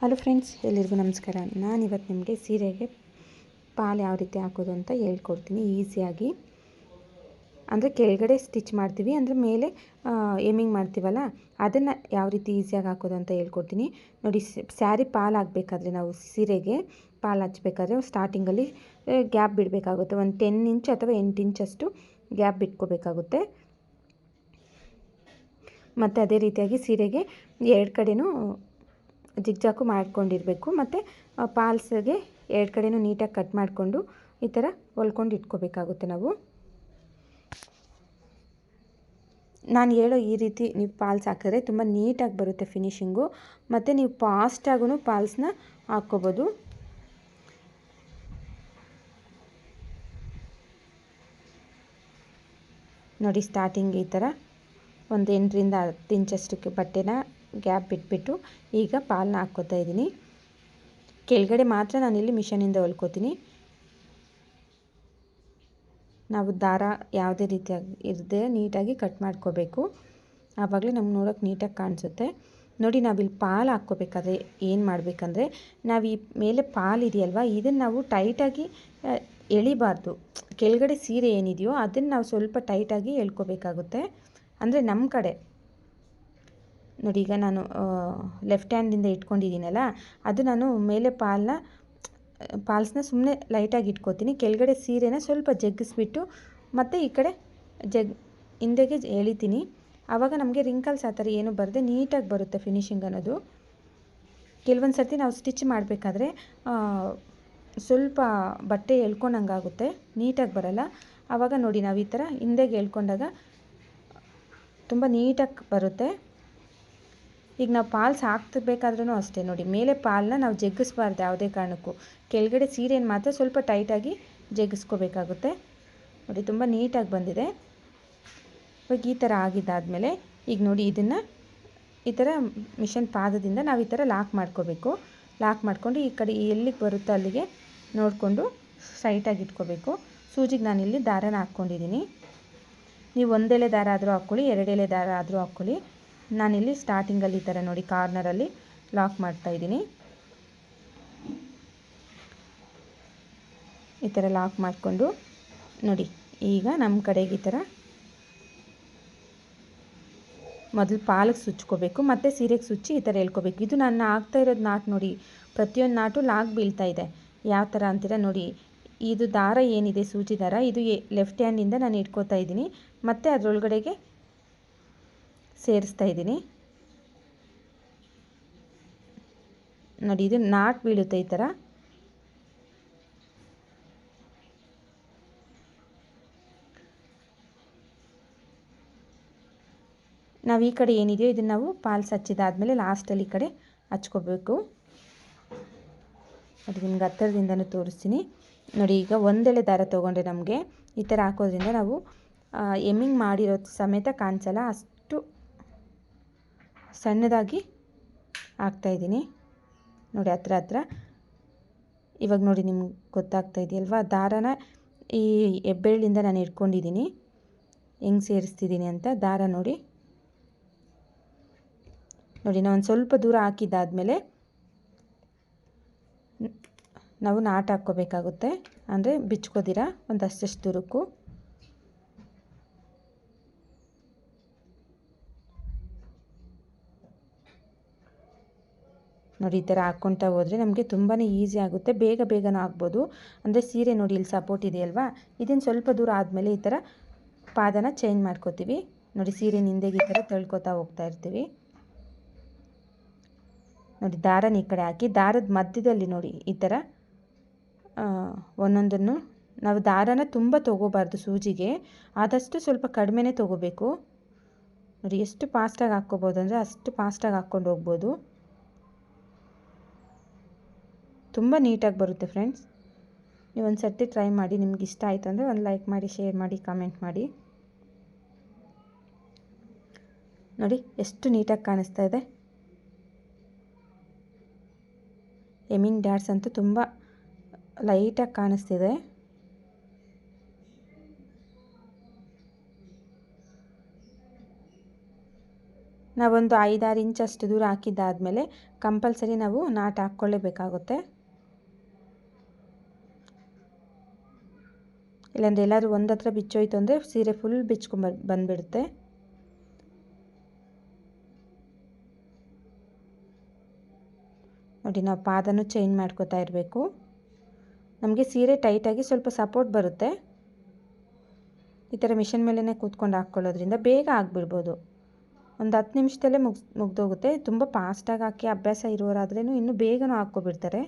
Hello friends ಎಲ್ಲರಿಗೂ ನಮಸ್ಕಾರ. ನಾನಿವತ್ತು ನಿಮಗೆ ಸೀರೆಗೆ ಪಾಲು ಯಾವ ರೀತಿ ಹಾಕೋದು ಅಂತ ಹೇಳ್ಕೊಡ್ತೀನಿ ಈಸಿಯಾಗಿ. ಅಂದರೆ ಕೆಳಗಡೆ ಸ್ಟಿಚ್ ಮಾಡ್ತೀವಿ, ಅಂದರೆ ಮೇಲೆ ಏಮಿಂಗ್ ಮಾಡ್ತೀವಲ್ಲ, ಅದನ್ನು ಯಾವ ರೀತಿ ಈಸಿಯಾಗಿ ಹಾಕೋದು ಅಂತ ಹೇಳ್ಕೊಡ್ತೀನಿ. ನೋಡಿ ಸ್ಯಾರಿ ಪಾಲು ಹಾಕಬೇಕಾದ್ರೆ ನಾವು ಸೀರೆಗೆ ಪಾಲು ಹಚ್ಬೇಕಾದ್ರೆ ಸ್ಟಾರ್ಟಿಂಗಲ್ಲಿ ಗ್ಯಾಪ್ ಬಿಡಬೇಕಾಗುತ್ತೆ. ಒಂದು ಟೆನ್ ಇಂಚ್ ಅಥವಾ ಎಂಟು ಇಂಚಷ್ಟು ಗ್ಯಾಪ್ ಬಿಟ್ಕೋಬೇಕಾಗುತ್ತೆ. ಮತ್ತು ಅದೇ ರೀತಿಯಾಗಿ ಸೀರೆಗೆ ಎರಡು ಕಡೆನೂ ಜಿಗ್ಜಾಕು ಮಾಡ್ಕೊಂಡಿರಬೇಕು. ಮತ್ತು ಪಾಲ್ಸ್ಗೆ ಎರಡು ಕಡೆಯೂ ನೀಟಾಗಿ ಕಟ್ ಮಾಡಿಕೊಂಡು ಈ ಥರ ಹೊಲ್ಕೊಂಡು ಇಟ್ಕೋಬೇಕಾಗುತ್ತೆ ನಾವು. ನಾನು ಹೇಳೋ ಈ ರೀತಿ ನೀವು ಪಾಲ್ಸ್ ಹಾಕಿದ್ರೆ ತುಂಬ ನೀಟಾಗಿ ಬರುತ್ತೆ ಫಿನಿಶಿಂಗು. ಮತ್ತು ನೀವು ಫಾಸ್ಟಾಗೂ ಪಾಲ್ಸ್ನ ಹಾಕ್ಕೋಬೋದು. ನೋಡಿ, ಸ್ಟಾರ್ಟಿಂಗ್ ಈ ಥರ ಒಂದು ಎಂಟರಿಂದ ಹತ್ತು ಇಂಚಷ್ಟಕ್ಕೆ ಬಟ್ಟೆನ ಗ್ಯಾಪ್ ಬಿಟ್ಬಿಟ್ಟು ಈಗ ಪಾಲನ್ನ ಹಾಕ್ಕೋತಾ ಇದ್ದೀನಿ. ಕೆಳಗಡೆ ಮಾತ್ರ ನಾನಿಲ್ಲಿ ಮಿಷನಿಂದ ಹೊಲ್ಕೋತೀನಿ. ನಾವು ದಾರ ಯಾವುದೇ ರೀತಿಯಾಗಿ ಇರದೆ ನೀಟಾಗಿ ಕಟ್ ಮಾಡ್ಕೋಬೇಕು. ಆವಾಗಲೇ ನಮ್ಗೆ ನೋಡೋಕೆ ನೀಟಾಗಿ ಕಾಣಿಸುತ್ತೆ. ನೋಡಿ ನಾವಿಲ್ಲಿ ಪಾಲು ಹಾಕ್ಕೋಬೇಕಾದ್ರೆ ಏನು ಮಾಡಬೇಕಂದ್ರೆ, ನಾವು ಈ ಮೇಲೆ ಪಾಲು ಇದೆಯಲ್ವ, ಇದನ್ನು ನಾವು ಟೈಟಾಗಿ ಎಳಿಬಾರ್ದು. ಕೆಳಗಡೆ ಸೀರೆ ಏನಿದೆಯೋ ಅದನ್ನು ನಾವು ಸ್ವಲ್ಪ ಟೈಟಾಗಿ ಎಳ್ಕೋಬೇಕಾಗುತ್ತೆ. ಅಂದರೆ ನಮ್ಮ ಕಡೆ. ನೋಡಿ, ಈಗ ನಾನು ಲೆಫ್ಟ್ ಹ್ಯಾಂಡಿಂದ ಇಟ್ಕೊಂಡಿದ್ದೀನಲ್ಲ, ಅದು ನಾನು ಮೇಲೆ ಪಾಲನ್ನ ಪಾಲ್ಸ್ನ ಸುಮ್ಮನೆ ಲೈಟಾಗಿ ಇಟ್ಕೋತೀನಿ. ಕೆಳಗಡೆ ಸೀರೆನ ಸ್ವಲ್ಪ ಜಗ್ಗಿಸ್ಬಿಟ್ಟು, ಮತ್ತು ಈ ಕಡೆ ಜಗ್, ಹಿಂದೆಗೆ ಎಳಿತೀನಿ. ಆವಾಗ ನಮಗೆ ರಿಂಕಲ್ಸ್ ಆ ಥರ ಏನೂ ಬರದೆ ನೀಟಾಗಿ ಬರುತ್ತೆ ಫಿನಿಶಿಂಗ್ ಅನ್ನೋದು. ಕೆಲವೊಂದು ಸರ್ತಿ ನಾವು ಸ್ಟಿಚ್ ಮಾಡಬೇಕಾದ್ರೆ ಸ್ವಲ್ಪ ಬಟ್ಟೆ ಎಳ್ಕೊಂಡಂಗಾಗುತ್ತೆ, ನೀಟಾಗಿ ಬರಲ್ಲ. ಆವಾಗ ನೋಡಿ, ನಾವು ಈ ಥರ ಹಿಂದೆಗೆ ಎಳ್ಕೊಂಡಾಗ, ತುಂಬ ನೀಟಾಗಿ ಬರುತ್ತೆ. ಈಗ ನಾವು ಪಾಲ್ಸ್ ಹಾಕ್ತಬೇಕಾದ್ರೂ ಅಷ್ಟೇ ನೋಡಿ. ಮೇಲೆ ಪಾಲನ್ನ ನಾವು ಜಗ್ಗಿಸ್ಬಾರ್ದು ಯಾವುದೇ ಕಾರಣಕ್ಕೂ. ಕೆಳಗಡೆ ಸೀರೆಯನ್ನು ಮಾತ್ರ ಸ್ವಲ್ಪ ಟೈಟಾಗಿ ಜಗ್ಗಿಸ್ಕೋಬೇಕಾಗುತ್ತೆ. ನೋಡಿ, ತುಂಬ ನೀಟಾಗಿ ಬಂದಿದೆ. ಇವಾಗ ಈ ಥರ ಆಗಿದ್ದಾದಮೇಲೆ ಈಗ ನೋಡಿ ಇದನ್ನು ಈ ಥರ ಮಿಷನ್ ಪಾದದಿಂದ ನಾವು ಈ ಥರ ಲಾಕ್ ಮಾಡ್ಕೋಬೇಕು. ಲಾಕ್ ಮಾಡಿಕೊಂಡು ಈ ಕಡೆ ಎಲ್ಲಿಗೆ ಬರುತ್ತೋ ಅಲ್ಲಿಗೆ ನೋಡಿಕೊಂಡು ಸೈಟಾಗಿ ಇಟ್ಕೋಬೇಕು. ಸೂಜಿಗೆ ನಾನಿಲ್ಲಿ ದಾರನ ಹಾಕ್ಕೊಂಡಿದ್ದೀನಿ. ನೀವು ಒಂದೆಲೆ ದಾರ ಆದರೂ ಹಾಕ್ಕೊಳ್ಳಿ ಎರಡೆಲೆ ದಾರ ಆದರೂ ಹಾಕ್ಕೊಳ್ಳಿ. ನಾನಿಲ್ಲಿ ಸ್ಟಾರ್ಟಿಂಗಲ್ಲಿ ಈ ಥರ ನೋಡಿ, ಕಾರ್ನರಲ್ಲಿ ಲಾಕ್ ಮಾಡ್ತಾ ಇದ್ದೀನಿ. ಈ ಥರ ಲಾಕ್ ಮಾಡಿಕೊಂಡು ನೋಡಿ, ಈಗ ನಮ್ಮ ಕಡೆಗೆ ಈ ಥರ ಮೊದಲು ಪಾಲಕ್ಕೆ ಸುಚ್ಕೋಬೇಕು, ಮತ್ತು ಸೀರೆಗೆ ಸುಚ್ಚಿ ಈ ಥರ ಹೇಳ್ಕೋಬೇಕು. ಇದು ನಾನು ಆಗ್ತಾ ಇರೋದು ನಾಟ್ ನೋಡಿ, ಪ್ರತಿಯೊಂದು ನಾಟು ಲಾಕ್ ಬೀಳ್ತಾ ಇದೆ. ಯಾವ ಥರ ಅಂತೀರ ನೋಡಿ, ಇದು ದಾರ ಏನಿದೆ, ಸೂಜಿ ದಾರ, ಇದು ಲೆಫ್ಟ್ ಹ್ಯಾಂಡಿಂದ ನಾನು ಇಟ್ಕೋತಾ ಇದ್ದೀನಿ. ಮತ್ತು ಅದರೊಳಗಡೆಗೆ ಸೇರಿಸ್ತಾ ಇದ್ದೀನಿ. ನೋಡಿ, ಇದು ನಾಟ್ ಬೀಳುತ್ತೆ ಈ ಥರ. ನಾವು ಈ ಕಡೆ ಏನಿದೆಯೋ ಇದನ್ನು ನಾವು ಪಾಲ್ಸ್ ಹಚ್ಚಿದಾದ್ಮೇಲೆ ಲಾಸ್ಟಲ್ಲಿ ಈ ಕಡೆ ಹಚ್ಕೋಬೇಕು. ಅದು ನಿಮ್ಗೆ ಹತ್ತಿರದಿಂದನೂ ತೋರಿಸ್ತೀನಿ. ನೋಡಿ, ಈಗ ಒಂದೆಳೆ ದಾರ ತೊಗೊಂಡ್ರೆ ನಮಗೆ. ಈ ಥರ ಹಾಕೋದ್ರಿಂದ ನಾವು ಎಮ್ಮಿಂಗ್ ಮಾಡಿರೋ ಸಮೇತ ಕಾಣಿಸಲ್ಲ? ಅಷ್ಟು ಸಣ್ಣದಾಗಿ ಹಾಕ್ತಾಯಿದ್ದೀನಿ ನೋಡಿ, ಹತ್ರ ಹತ್ರ. ಇವಾಗ ನೋಡಿ, ನಿಮ್ಗೆ ಗೊತ್ತಾಗ್ತಾ ಇದೆಯಲ್ವಾ? ದಾರನ ಈ ಹೆಬ್ಬೆರಳಿಂದ ನಾನು ಇಟ್ಕೊಂಡಿದ್ದೀನಿ ಹೆಂಗೆ ಸೇರಿಸ್ತಿದ್ದೀನಿ ಅಂತ? ದಾರ ನೋಡಿ. ನೋಡಿ, ನಾನು ಒಂದು ಸ್ವಲ್ಪ ದೂರ ಹಾಕಿದ್ದಾದಮೇಲೆ ನಾವು ನಾಟ್ ಹಾಕ್ಕೋಬೇಕಾಗುತ್ತೆ. ಅಂದರೆ ಬಿಚ್ಕೋದಿರ ಒಂದು ಅಷ್ಟಷ್ಟು ದೂರಕ್ಕೂ ನೋಡಿ, ಈ ಥರ ಹಾಕ್ಕೊತಾ ಹೋದರೆ ನಮಗೆ ತುಂಬಾ ಈಸಿ ಆಗುತ್ತೆ. ಬೇಗ ಬೇಗನೂ ಆಗ್ಬೋದು ಅಂದರೆ ಸೀರೆ ನೋಡಿ, ಇಲ್ಲಿ ಸಪೋರ್ಟ್ ಇದೆಯಲ್ವಾ ಇದನ್ನು ಸ್ವಲ್ಪ ದೂರ ಆದಮೇಲೆ ಈ ಥರ ಪಾದನ ಚೇಂಜ್ ಮಾಡ್ಕೋತೀವಿ. ನೋಡಿ, ಸೀರೆ ನಿಂದೆಗೆ ಈ ಥರ ತಳ್ಕೊತಾ ಹೋಗ್ತಾ ಇರ್ತೀವಿ. ನೋಡಿ, ದಾರನ ಈ ಕಡೆ ಹಾಕಿ, ದಾರದ ಮಧ್ಯದಲ್ಲಿ ನೋಡಿ, ಈ ಥರ ಒಂದೊಂದನ್ನು ನಾವು ದಾರನ ತುಂಬ ತೊಗೋಬಾರ್ದು ಸೂಜಿಗೆ. ಆದಷ್ಟು ಸ್ವಲ್ಪ ಕಡಿಮೆನೇ ತೊಗೋಬೇಕು. ನೋಡಿ, ಎಷ್ಟು ಫಾಸ್ಟಾಗಿ ಹಾಕ್ಕೋಬೋದು ಅಂದರೆ ಅಷ್ಟು ಫಾಸ್ಟಾಗಿ ಹಾಕ್ಕೊಂಡು ಹೋಗ್ಬೋದು. ತುಂಬ ನೀಟಾಗಿ ಬರುತ್ತೆ ಫ್ರೆಂಡ್ಸ್. ನೀವು ಒಂದು ಸರ್ತಿ ಟ್ರೈ ಮಾಡಿ, ನಿಮ್ಗೆ ಇಷ್ಟ ಆಯಿತು ಅಂದರೆ ಒಂದು ಲೈಕ್ ಮಾಡಿ ಶೇರ್ ಮಾಡಿ ಕಾಮೆಂಟ್ ಮಾಡಿ. ನೋಡಿ, ಎಷ್ಟು ನೀಟಾಗಿ ಕಾಣಿಸ್ತಾ ಇದೆ. ಎಮಿಂಗ್ ಡ್ಯಾಡ್ಸ್ ಅಂತೂ ತುಂಬ ಲೈಟಾಗಿ ಕಾಣಿಸ್ತಿದೆ. ನಾವೊಂದು ಐದಾರು ಇಂಚಷ್ಟು ದೂರ ಹಾಕಿದ್ದಾದಮೇಲೆ ಕಂಪಲ್ಸರಿ ನಾವು ನಾಟ್ ಹಾಕ್ಕೊಳ್ಳೇಬೇಕಾಗುತ್ತೆ. ಇಲ್ಲಾಂದರೆ ಎಲ್ಲರೂ ಒಂದು ಹತ್ರ ಬಿಚ್ಚೋಯ್ತು ಅಂದರೆ ಸೀರೆ ಫುಲ್ ಬಿಚ್ಕೊಂಬ ಬಂದುಬಿಡುತ್ತೆ. ನೋಡಿ, ನಾವು ಪಾದನೂ ಚೇಂಜ್ ಮಾಡ್ಕೋತಾ ಇರಬೇಕು. ನಮಗೆ ಸೀರೆ ಟೈಟಾಗಿ ಸ್ವಲ್ಪ ಸಪೋರ್ಟ್ ಬರುತ್ತೆ. ಈ ಥರ ಮಿಷನ್ ಮೇಲೇ ಕೂತ್ಕೊಂಡು ಹಾಕ್ಕೊಳ್ಳೋದ್ರಿಂದ ಬೇಗ ಆಗಿಬಿಡ್ಬೋದು. ಒಂದು ಹತ್ತು ನಿಮಿಷದಲ್ಲೇ ಮುಗ್ಸ್, ಮುಗ್ದೋಗುತ್ತೆ. ತುಂಬ ಫಾಸ್ಟಾಗಿ ಹಾಕಿ ಅಭ್ಯಾಸ ಇರೋರಾದ್ರೂ ಇನ್ನೂ ಬೇಗನೂ ಹಾಕ್ಕೊಬಿಡ್ತಾರೆ.